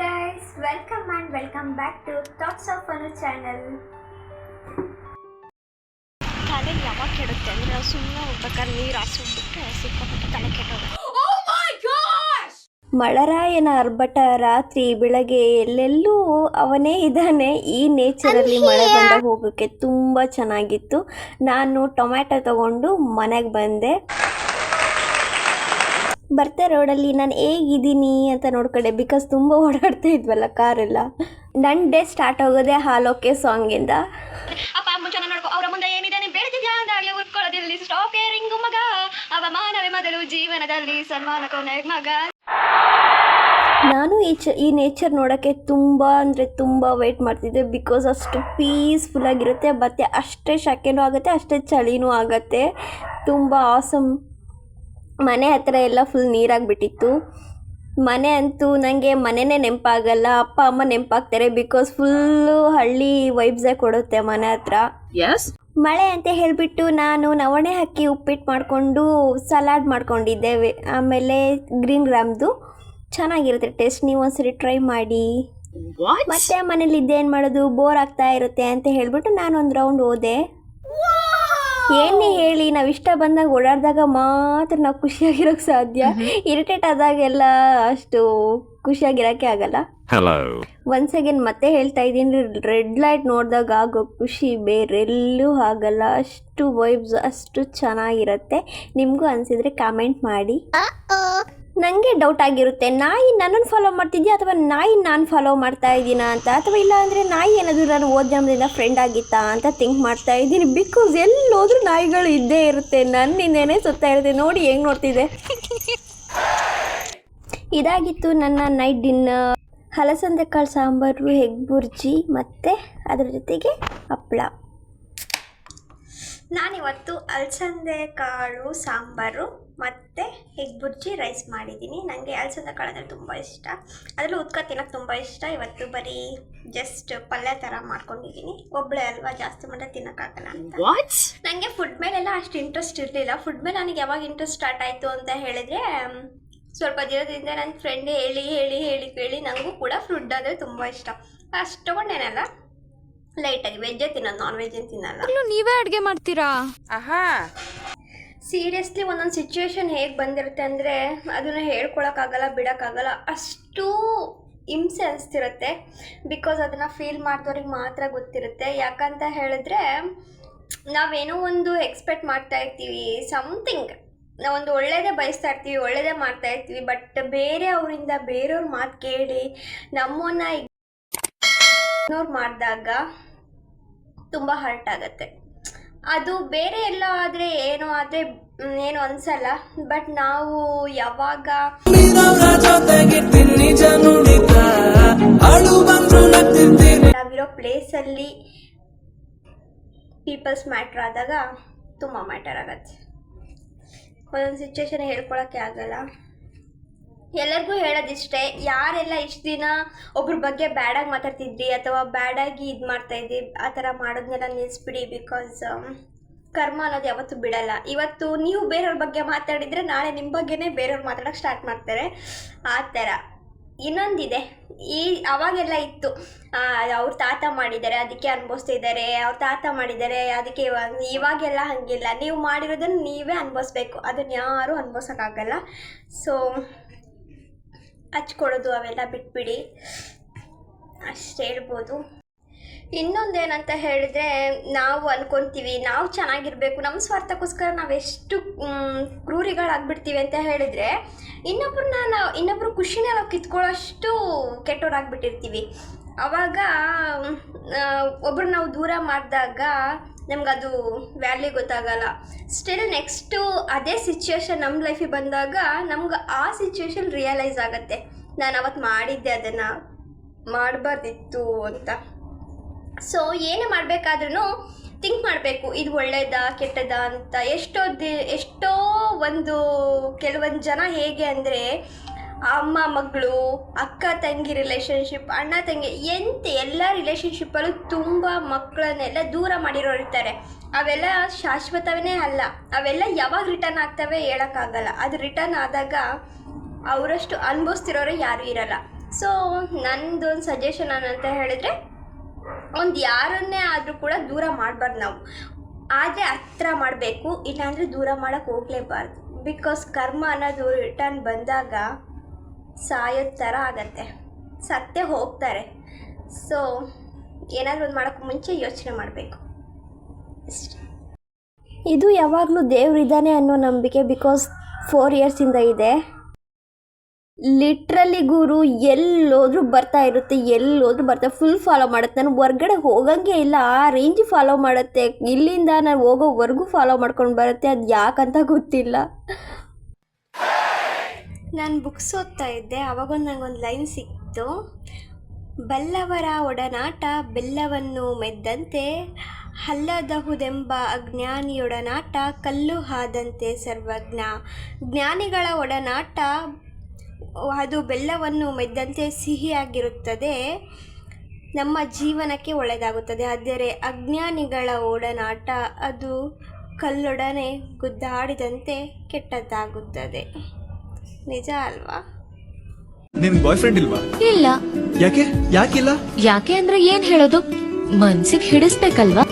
guys, welcome and welcome back to Thoughts of Anu channel ತಲೆ ಯಾವಾಗ ಕೆಡುತ್ತೆ? ಅಂದ್ರೆ ನಾವು ಸುಮ್ಮನೆ ಹೋಗ್ಬೇಕಾದ್ರೆ ನೀರು ಹಾಸಿಬಿಟ್ರೆ ಸಿಕ್ಕಾಪಟ್ಟೆ ತಲೆ ಕೆಟ್ಟೋಗುತ್ತೆ. ಮಳರಾಯನ ಅರ್ಭಟ ರಾತ್ರಿ ಬೆಳಗ್ಗೆ ಎಲ್ಲೆಲ್ಲೂ ಅವನೇ ಇದ್ದಾನೆ. ಈ ನೇಚರಲ್ಲಿ ಮಳೆ ಬಂದ ಹೋಗೋಕ್ಕೆ ತುಂಬ ಚೆನ್ನಾಗಿತ್ತು. ನಾನು ಟೊಮ್ಯಾಟೊ ತಗೊಂಡು ಮನೆಗೆ ಬಂದೆ. ಬರ್ತಾ ರೋಡಲ್ಲಿ ನಾನು ಹೇಗಿದ್ದೀನಿ ಅಂತ ನೋಡ್ಕೊಂಡೆ ಬಿಕಾಸ್ ತುಂಬ ಓಡಾಡ್ತಾ ಇದ್ವಲ್ಲ ಕಾರೆಲ್ಲ. ನನ್ನ ಡೇ ಸ್ಟಾರ್ಟ್ ಆಗೋದೇ ಹಾಲೋಕೆ ಸಾಂಗಿಂದ ಅಪ್ಪ ನೋಡ್ಕೊ ಅವರ ಮುಂದೆ ಏನಿದೆ? ನೀನು ಬೆಳೆದಿದ್ಯಾ? ಅಂದಾಗಲೇ ಉಟ್ಕೊಳ್ಳೋದಿಲ್ಲಿ ಸ್ಟಾಪ್ ಕೇರಿಂಗು ಮಗ. ಅವಮಾನವೇ ಮೊದಲು ಜೀವನದಲ್ಲಿ ಸನ್ಮಾನ ಕೊನೆ ಮಗ. ನಾನು ಈ ಚ ಈ ನೇಚರ್ ನೋಡೋಕ್ಕೆ ತುಂಬ ಅಂದರೆ ತುಂಬ ವೆಯ್ಟ್ ಮಾಡ್ತಿದ್ದೆ ಬಿಕಾಸ್ ಅಷ್ಟು ಪೀಸ್ಫುಲ್ ಆಗಿರುತ್ತೆ ಮತ್ತು ಅಷ್ಟೇ ಶಕೆನೂ ಆಗುತ್ತೆ ಅಷ್ಟೇ ಚಳಿನೂ ಆಗುತ್ತೆ. ತುಂಬ ಆಸಮ್ ಮನೆ ಹತ್ರ ಎಲ್ಲ ಫುಲ್ ನೀರಾಗಿಬಿಟ್ಟಿತ್ತು. ಮನೆ ಅಂತೂ ನನಗೆ ಮನೆಯೇ ನೆನಪಾಗಲ್ಲ ಅಪ್ಪ ಅಮ್ಮ ನೆನಪಾಗ್ತಾರೆ ಬಿಕಾಸ್ ಫುಲ್ಲು ಹಳ್ಳಿ ವೈಬ್ಸೇ ಕೊಡುತ್ತೆ ಮನೆ ಹತ್ರ. ಎಸ್ ಮಳೆ ಅಂತ ಹೇಳಿಬಿಟ್ಟು ನಾನು ನವಣೆ ಹಾಕಿ ಉಪ್ಪಿಟ್ಟು ಮಾಡಿಕೊಂಡು ಸಲಾಡ್ ಮಾಡ್ಕೊಂಡಿದ್ದೆ ಆಮೇಲೆ ಗ್ರೀನ್ ಗ್ರಾಮ್ದು ಚೆನ್ನಾಗಿರುತ್ತೆ ಟೇಸ್ಟ್ ನೀವು ಒಂದ್ಸರಿ ಟ್ರೈ ಮಾಡಿ. ಮತ್ತೆ ಮನೇಲಿ ಇದ್ದೇನು ಮಾಡೋದು? ಬೋರ್ ಆಗ್ತಾ ಇರುತ್ತೆ ಅಂತ ಹೇಳ್ಬಿಟ್ಟು ನಾನು ಒಂದು ರೌಂಡ್ ಹೋದೆ. ಏನೇ ಹೇಳಿ ನಾವು ಇಷ್ಟ ಬಂದಾಗ ಓಡಾಡಿದಾಗ ಮಾತ್ರ ನಾವು ಖುಷಿಯಾಗಿರೋಕೆ ಸಾಧ್ಯ. ಇರಿಟೇಟ್ ಆದಾಗೆಲ್ಲ ಅಷ್ಟು ಖುಷಿಯಾಗಿರೋಕ್ಕೆ ಆಗಲ್ಲ. ಹಲೋ ಒನ್ಸ್ ಅಗೇನ್ ಮತ್ತೆ ಹೇಳ್ತಾ ಇದ್ದೀನಿ ರೆಡ್ ಲೈಟ್ ನೋಡಿದಾಗ ಆಗೋ ಖುಷಿ ಬೇರೆಲ್ಲೂ ಆಗಲ್ಲ. ಅಷ್ಟು ವೈಬ್ಸ್ ಅಷ್ಟು ಚೆನ್ನಾಗಿರುತ್ತೆ. ನಿಮಗೂ ಅನಿಸಿದ್ರೆ ಕಾಮೆಂಟ್ ಮಾಡಿ. ನನಗೆ ಡೌಟ್ ಆಗಿರುತ್ತೆ. ನಾಯಿ ನನ್ನನ್ನು ಫಾಲೋ ಮಾಡ್ತಿದ್ಯಾ ಅಥವಾ ನಾಯಿ ನಾನು ಫಾಲೋ ಮಾಡ್ತಾ ಇದ್ದೀನಾ ಅಂತ? ಅಥವಾ ಇಲ್ಲ ಅಂದರೆ ನಾಯಿ ಏನಾದರೂ ನಾನು ಓದ್ ಜನ್ಮದಿಂದ ಫ್ರೆಂಡ್ ಆಗಿತ್ತಾ ಅಂತ ಥಿಂಕ್ ಮಾಡ್ತಾ ಇದ್ದೀನಿ. ಬಿಕಾಸ್ ಎಲ್ಲೋದ್ರೂ ನಾಯಿಗಳು ಇದ್ದೇ ಇರುತ್ತೆ. ನನ್ನಿಂದೇನೆ ಸುತ್ತಾ ಇರುತ್ತೆ. ನೋಡಿ ಹೆಂಗೆ ನೋಡ್ತಿದೆ ಇದಾಗಿತ್ತು ನನ್ನ ನೈಟ್ ಡಿನ್ನರ್ ಹಲಸಂದೆ ಕಾಳು ಸಾಂಬಾರು ಹೆಗ್ ಬುರ್ಜಿ ಮತ್ತು ಅದ್ರ ಜೊತೆಗೆ ಹಪ್ಪಳ ನಾನಿವತ್ತು ಅಲಸಂದೆ ಕಾಳು, ಸಾಂಬಾರು ಮತ್ತು ಎಗ್ ಬುರ್ಜಿ ರೈಸ್ ಮಾಡಿದ್ದೀನಿ. ನನಗೆ ಅಲಸಂದ ಕಾಳು ಅಂದರೆ ತುಂಬ ಇಷ್ಟ. ಅದರಲ್ಲೂ ಉದ್ಕ ತಿನ್ನೋಕ್ಕೆ ತುಂಬ ಇಷ್ಟ. ಇವತ್ತು ಬರೀ ಜಸ್ಟ್ ಪಲ್ಯ ಥರ ಮಾಡ್ಕೊಂಡಿದ್ದೀನಿ ಒಬ್ಬಳೆ ಅಲ್ವಾ ಜಾಸ್ತಿ ಮಾಡಿದ್ರೆ ತಿನ್ನೋಕ್ಕಾಗಲ್ಲ ಅಂತ. ನನಗೆ ಫುಡ್ ಮೇಲೆಲ್ಲ ಅಷ್ಟು ಇಂಟ್ರೆಸ್ಟ್ ಇರಲಿಲ್ಲ. ಫುಡ್ ಮೇಲೆ ನನಗೆ ಯಾವಾಗ ಇಂಟ್ರೆಸ್ಟ್ ಸ್ಟಾರ್ಟ್ ಆಯಿತು ಅಂತ ಹೇಳಿದರೆ ಸ್ವಲ್ಪ ದಿನದಿಂದ ನನ್ನ ಫ್ರೆಂಡ್ ಹೇಳಿ ಹೇಳಿ ಹೇಳಿ ಕೇಳಿ ನನಗೂ ಕೂಡ ಫುಡ್ ಅಂದರೆ ತುಂಬ ಇಷ್ಟ. ಅಷ್ಟು ತೊಗೊಂಡೇನಲ್ಲ ಲೈಟಾಗಿ ವೆಜ್ಜೇ ತಿನ್ನೋದು ನಾನ್ ವೆಜ್ ಏನು ತಿನ್ನಲ್ಲ. ನೀವೇ ಅಡುಗೆ ಮಾಡ್ತೀರಾ? ಸೀರಿಯಸ್ಲಿ ಒಂದೊಂದು ಸಿಚುವೇಶನ್ ಹೇಗೆ ಬಂದಿರುತ್ತೆ ಅಂದರೆ ಅದನ್ನು ಹೇಳ್ಕೊಳಕ್ಕಾಗಲ್ಲ, ಬಿಡೋಕ್ಕಾಗಲ್ಲ, ಅಷ್ಟು ಹಿಂಸೆ ಅನಿಸ್ತಿರುತ್ತೆ. ಬಿಕಾಸ್ ಅದನ್ನು ಫೀಲ್ ಮಾಡಿದವ್ರಿಗೆ ಮಾತ್ರ ಗೊತ್ತಿರುತ್ತೆ. ಯಾಕಂತ ಹೇಳಿದ್ರೆ, ನಾವೇನೋ ಒಂದು ಎಕ್ಸ್ಪೆಕ್ಟ್ ಮಾಡ್ತಾ ಇರ್ತೀವಿ ಸಮಥಿಂಗ್ ನಾವೊಂದು ಒಳ್ಳೆಯದೇ ಬಯಸ್ತಾ ಇರ್ತೀವಿ ಒಳ್ಳೆಯದೇ ಮಾಡ್ತಾ ಇರ್ತೀವಿ ಬಟ್ ಬೇರೆ ಅವರಿಂದ ಬೇರೆಯವ್ರ ಮಾತು ಕೇಳಿ ನಮ್ಮನ್ನ ಮಾಡಿದಾಗ ತುಂಬ ಹರ್ಟ್ ಆಗುತ್ತೆ. ಅದು ಬೇರೆ ಎಲ್ಲ ಆದರೆ ಏನೋ ಆದರೆ ಏನು ಅನ್ಸಲ್ಲ. ಬಟ್ ನಾವು ಯಾವಾಗ ನಾವಿರೋ ಪ್ಲೇಸಲ್ಲಿ ಪೀಪಲ್ಸ್ ಮ್ಯಾಟ್ರ್ ಆದಾಗ ತುಂಬ ಮ್ಯಾಟರ್ ಆಗತ್ತೆ. ಒಂದೊಂದು ಸಿಚುವೇಶನ್ ಹೇಳ್ಕೊಳಕ್ಕೆ ಆಗಲ್ಲ. ಎಲ್ಲರಿಗೂ ಹೇಳೋದಿಷ್ಟೇ, ಯಾರೆಲ್ಲ ಇಷ್ಟು ದಿನ ಒಬ್ರ ಬಗ್ಗೆ ಬ್ಯಾಡಾಗಿ ಮಾತಾಡ್ತಿದ್ರಿ ಅಥವಾ ಬ್ಯಾಡಾಗಿ ಇದು ಮಾಡ್ತಾ ಇದ್ರಿ, ಆ ಥರ ಮಾಡೋದನ್ನೆಲ್ಲ ನಿಲ್ಲಿಸ್ಬಿಡಿ ಬಿಕಾಸ್ ಕರ್ಮ ಅನ್ನೋದು ಯಾವತ್ತೂ ಬಿಡಲ್ಲ. ಇವತ್ತು ನೀವು ಬೇರೆಯವ್ರ ಬಗ್ಗೆ ಮಾತಾಡಿದರೆ ನಾಳೆ ನಿಮ್ಮ ಬಗ್ಗೆನೇ ಬೇರೆಯವ್ರು ಮಾತಾಡೋಕ್ಕೆ ಸ್ಟಾರ್ಟ್ ಮಾಡ್ತಾರೆ. ಆ ಥರ. ಇನ್ನೊಂದಿದೆ, ಈ ಅವಾಗೆಲ್ಲ ಇತ್ತು. ಅವ್ರ ತಾತ ಮಾಡಿದ್ದಾರೆ, ಅದಕ್ಕೆ ಅನುಭವಿಸ್ತಿದ್ದಾರೆ ಅವ್ರ ತಾತ ಮಾಡಿದ್ದಾರೆ, ಅದಕ್ಕೆ ಇವಾಗ, ಇವಾಗೆಲ್ಲ ಹಾಗಿಲ್ಲ. ನೀವು ಮಾಡಿರೋದನ್ನು ನೀವೇ ಅನುಭವಿಸ್ಬೇಕು. ಅದನ್ನು ಯಾರೂ ಅನುಭವಿಸೋಕ್ಕಾಗಲ್ಲ ಸೊ ಹಚ್ಕೊಡೋದು ಅವೆಲ್ಲ ಬಿಟ್ಬಿಡಿ. ಅಷ್ಟು ಹೇಳ್ಬೋದು. ಇನ್ನೊಂದೇನಂತ ಹೇಳಿದ್ರೆ ನಾವು ಅನ್ಕೊಂತೀವಿ, ನಾವು ಚೆನ್ನಾಗಿರ್ಬೇಕು, ನಮ್ಮ ಸ್ವಾರ್ಥಕ್ಕೋಸ್ಕರ ನಾವೆಷ್ಟು ಕ್ರೂರಿಗಳಾಗ್ಬಿಡ್ತೀವಿ ಅಂತ ಹೇಳಿದರೆ ಇನ್ನೊಬ್ರನ್ನ ನಾವು, ಇನ್ನೊಬ್ರು ಖುಷಿನ ನಾವು ಕಿತ್ಕೊಳ್ಳೋಷ್ಟು ಕೆಟ್ಟೋರಾಗ್ಬಿಟ್ಟಿರ್ತೀವಿ. ಅವಾಗ ಒಬ್ರು ನಾವು ದೂರ ಮಾಡಿದಾಗ ನಮ್ಗದು ವ್ಯಾಲ್ಯೂ ಗೊತ್ತಾಗಲ್ಲ. ಸ್ಟಿಲ್ ನೆಕ್ಸ್ಟು ಅದೇ ಸಿಚುವೇಶನ್ ನಮ್ಮ ಲೈಫಿಗೆ ಬಂದಾಗ ನಮ್ಗೆ ಆ ಸಿಚುವೇಶನ್ ರಿಯಲೈಸ್ ಆಗುತ್ತೆ. ನಾನು ಅವತ್ತು ಮಾಡಿದ್ದೆ ಅದನ್ನು. ಮಾಡಬಾರ್ದಿತ್ತು ಅಂತ. ಸೊ ಏನೇ ಮಾಡಬೇಕಾದ್ರೂ ಥಿಂಕ್ ಮಾಡಬೇಕು. ಇದು ಒಳ್ಳೇದಾ, ಕೆಟ್ಟದಾ ಅಂತ. ಎಷ್ಟೋ ದಿ ಎಷ್ಟೋ ಒಂದು ಕೆಲವೊಂದು ಜನ ಹೇಗೆ ಅಂದರೆ ಅಮ್ಮ, ಮಗಳು, ಅಕ್ಕ, ತಂಗಿ ರಿಲೇಷನ್ಶಿಪ್ ಅಣ್ಣ, ತಂಗಿ ಎಂತ ಎಲ್ಲ ರಿಲೇಷನ್ಶಿಪ್ಪಲ್ಲೂ ತುಂಬ ಮಕ್ಕಳನ್ನೆಲ್ಲ ದೂರ ಮಾಡಿರೋರು ಇರ್ತಾರೆ. ಅವೆಲ್ಲ ಶಾಶ್ವತವೇ ಅಲ್ಲ. ಅವೆಲ್ಲ ಯಾವಾಗ ರಿಟರ್ನ್ ಆಗ್ತವೆ ಹೇಳೋಕ್ಕಾಗಲ್ಲ. ಅದು ರಿಟರ್ನ್ ಆದಾಗ ಅವರಷ್ಟು ಅನುಭವಿಸ್ತಿರೋರು ಯಾರೂ ಇರಲ್ಲ. ಸೊ ನಂದೊಂದು ಸಜೆಷನ್ ಏನಂತ ಹೇಳಿದ್ರೆ, ಒಂದು ಯಾರನ್ನೇ ಆದರೂ ಕೂಡ ದೂರ ಮಾಡಬಾರ್ದು ನಾವು. ಆದರೆ ಹತ್ರ ಮಾಡಬೇಕು, ಇಲ್ಲಾಂದರೆ ದೂರ ಮಾಡೋಕ್ಕೆ ಹೋಗಲೇಬಾರ್ದು. ಬಿಕಾಸ್ ಕರ್ಮ ಅನ್ನೋದು ರಿಟರ್ನ್ ಬಂದಾಗ ಸಾಯೋದ್ ಥರ ಆಗತ್ತೆ. ಸತ್ತೇ ಹೋಗ್ತಾರೆ. ಸೊ ಏನಾದರೂ ಒಂದು ಮಾಡೋಕ್ಕೆ ಮುಂಚೆ ಯೋಚನೆ ಮಾಡಬೇಕು. ಇದು ಯಾವಾಗಲೂ ದೇವರಿದ್ದಾನೆ ಅನ್ನೋ ನಂಬಿಕೆ ಬಿಕಾಸ್ ಫೋರ್ ಇಯರ್ಸಿಂದ ಇದೆ ಲಿಟ್ರಲಿ ಗುರು, ಎಲ್ಲೋದ್ರೂ ಬರ್ತಾ ಇರುತ್ತೆ, ಎಲ್ಲೋದ್ರೂ ಬರ್ತಾ ಫುಲ್ ಫಾಲೋ ಮಾಡುತ್ತೆ. ನಾನು ಹೊರ್ಗಡೆ ಹೋಗಂಗೆ ಇಲ್ಲ, ಆ ರೇಂಜ್ ಫಾಲೋ ಮಾಡುತ್ತೆ. ಇಲ್ಲಿಂದ ನಾನು ಹೋಗೋವರೆಗೂ ಫಾಲೋ ಮಾಡ್ಕೊಂಡು ಬರುತ್ತೆ ಅದು ಯಾಕಂತ ಗೊತ್ತಿಲ್ಲ. ನಾನು ಬುಕ್ಸ್ ಓದ್ತಾ ಇದ್ದೆ, ಅವಾಗೊಂದು ನನಗೊಂದು ಲೈನ್ ಸಿಕ್ತು. ಬಲ್ಲವರ ಒಡನಾಟ ಬೆಲ್ಲವನ್ನು ಮೆದ್ದಂತೆ, ಹಲ್ಲದಹುದೆಂಬ ಅಜ್ಞಾನಿಯೊಡನಾಟ ಕಲ್ಲು ಹಾದಂತೆ ಸರ್ವಜ್ಞ. ಜ್ಞಾನಿಗಳ ಒಡನಾಟ, ಅದು ಬೆಲ್ಲವನ್ನು ಮೆದ್ದಂತೆ ಸಿಹಿಯಾಗಿರುತ್ತದೆ, ನಮ್ಮ ಜೀವನಕ್ಕೆ ಒಳ್ಳೆಯದಾಗುತ್ತದೆ. ಆದರೆ ಅಜ್ಞಾನಿಗಳ ಒಡನಾಟ, ಅದು ಕಲ್ಲೊಡನೆ ಗುದ್ದಾಡಿದಂತೆ ಕೆಟ್ಟದ್ದಾಗುತ್ತದೆ. ನಿಜ ಅಲ್ವಾ? ನಿನ್ ಬಾಯ್ ಫ್ರೆಂಡ್ ಇಲ್ವಾ? ಇಲ್ಲ. ಯಾಕೆ? ಯಾಕಿಲ್ಲ? ಯಾಕೆ ಅಂದ್ರೆ ಏನ್ ಹೇಳೋದು? ಮನ್ಸಿಗೆ ಹಿಡಿಸ್ಬೇಕಲ್ವಾ?